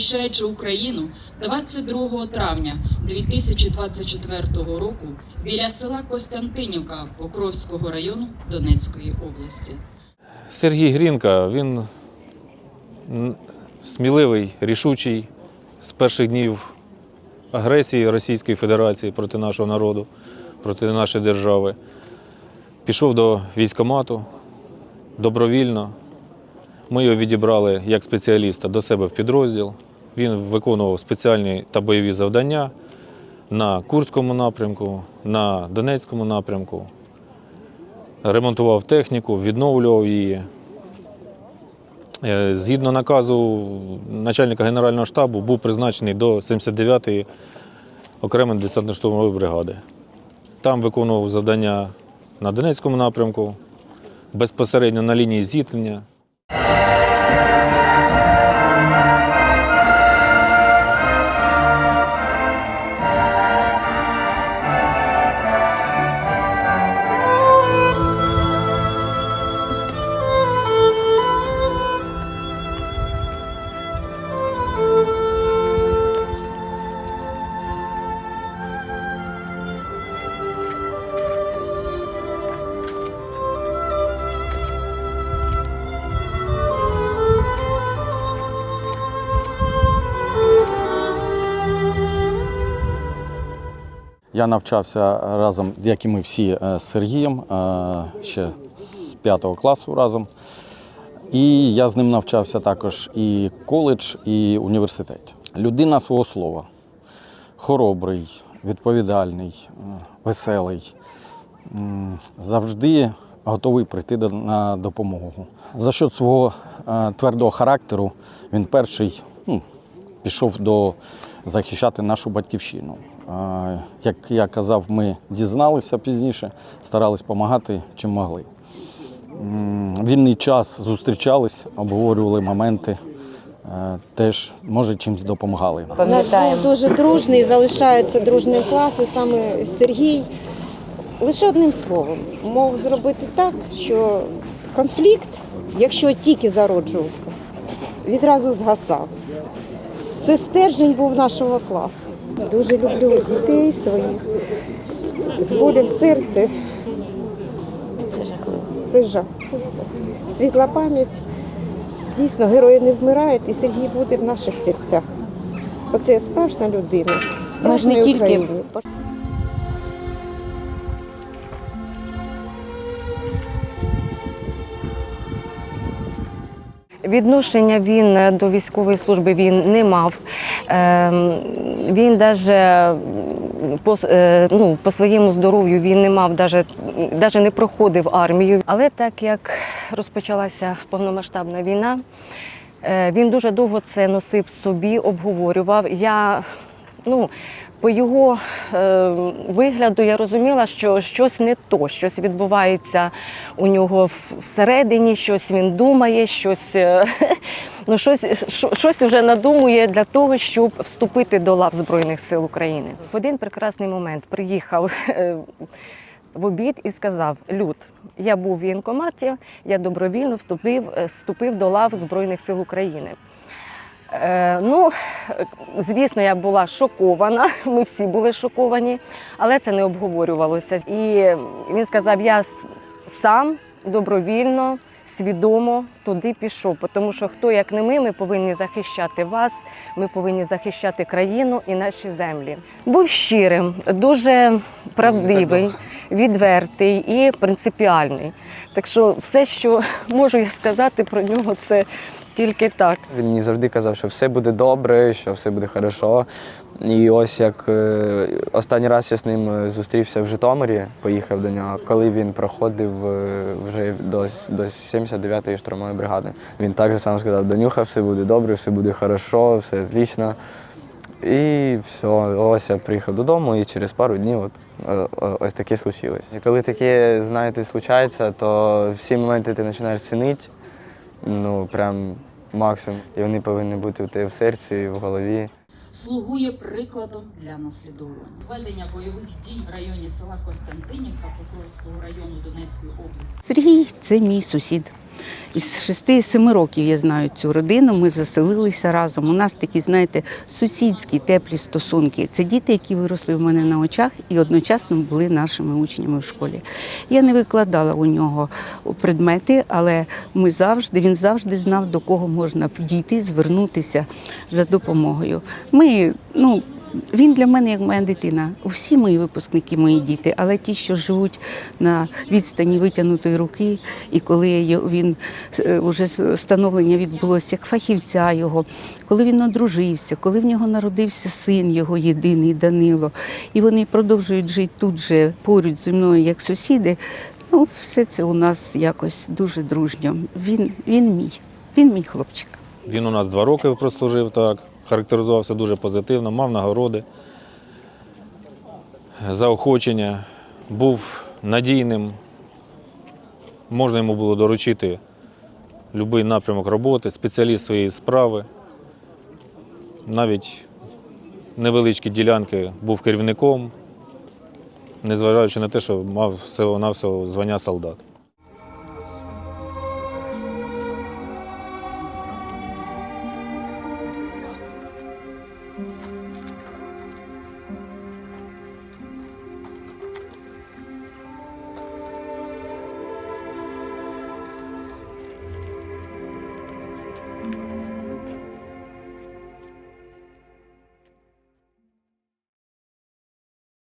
захищаючи Україну 22 травня 2024 року біля села Костянтинівка Покровського району Донецької області. Сергій Грінка, він сміливий, рішучий з перших днів агресії Російської Федерації проти нашого народу, проти нашої держави. Пішов до військкомату добровільно. Ми його відібрали як спеціаліста до себе в підрозділ. Він виконував спеціальні та бойові завдання на Курському напрямку, на Донецькому напрямку ремонтував техніку, відновлював її. Е, Згідно наказу начальника Генерального штабу був призначений до 79-ї окремої десантно-штурмової бригади. Там виконував завдання на Донецькому напрямку, безпосередньо на лінії зіткнення. Я навчався разом, як і ми всі, е, з Сергієм е, ще з 5 класу разом. І я з ним навчався також і коледж, і університет. Людина свого слова. Хоробрий, відповідальний, е, веселий. Завжди готовий прийти на допомогу. За счет свого твердого характеру він перший ну, пішов до захищати нашу батьківщину. Як я казав, ми дізналися пізніше, старались допомагати чим могли. Вільний час зустрічались, обговорювали моменти, е, теж, може, чимось допомагали. У нас був дуже дружний, залишається дружним клас, і саме Сергій. Лише одним словом, мов зробити так, що конфлікт, якщо тільки зароджувався, відразу згасав. Це стержень був нашого класу. Дуже люблю дітей своїх. З болем серця. Це жахливо. Це жах. Просто світла пам'ять. Дійсно, герої не вмирають, і Сергій буде в наших серцях. Оце справжня людина, справжній українець. Відношення він е, до військової служби він не мав. Ем, Він навіть по, е, ну, по своєму здоров'ю він не мав, навіть не проходив армію. Але так як розпочалася повномасштабна війна, е, він дуже довго це носив собі, обговорював. Я ну, по його е, вигляду я розуміла, що щось не то, щось відбувається у нього всередині, щось він думає, щось, е, ну, щось, щось вже надумує для того, щоб вступити до лав Збройних сил України. В один прекрасний момент приїхав. е, В обід і сказав: Люд, я був в воєнкоматі, я добровільно вступив, е, вступив до лав Збройних сил України. Е, ну, звісно, я була шокована. Ми всі були шоковані, але це не обговорювалося. І він сказав: я сам добровільно, свідомо туди пішов, тому що хто як не ми, ми повинні захищати вас, ми повинні захищати країну і наші землі. Був щирим, дуже правдивий, відвертий і принципіальний. Так що все, що можу я сказати про нього, це тільки так. Він мені завжди казав, що все буде добре, що все буде хорошо. І ось як е, останній раз я з ним е, зустрівся в Житомирі, поїхав до нього, коли він проходив е, вже до, до 79-ї штурмової бригади. Він так же сам сказав, Данюха, все буде добре, все буде хорошо, все отлично. І все, ось я приїхав додому, і через пару днів от, ось таке случилось. І коли таке, знаєте, случається, то всі моменти ти починаєш цінити, ну прям максимум. І вони повинні бути у тебе в серці, і в голові. слугує прикладом для наслідування. Ведення бойових дій в районі села Костянтинівка Покровського району Донецької області Сергій це мій сусід. Із 6-7 років я знаю цю родину. Ми заселилися разом. У нас такі, знаєте, сусідські теплі стосунки. Це діти, які виросли в мене на очах і одночасно були нашими учнями в школі. Я не викладала у нього предмети, але ми завжди він завжди знав, до кого можна підійти, звернутися за допомогою. Ми, ну, він для мене як моя дитина. Всі мої випускники мої діти, але ті, що живуть на відстані витягнутої руки, і коли він е, вже становлення відбулося як фахівця його, коли він одружився, коли в нього народився син його єдиний Данило, і вони продовжують жити тут же поруч зі мною як сусіди. Ну, все це у нас якось дуже дружньо. Він, він мій, він мій хлопчик. Він у нас два роки прослужив так, характеризувався дуже позитивно, мав нагороди, заохочення, був надійним. Можна йому було доручити будь-який напрямок роботи, спеціаліст своєї справи. Навіть невеличкі ділянки був керівником, незважаючи на те, що мав всього-навсього звання солдат.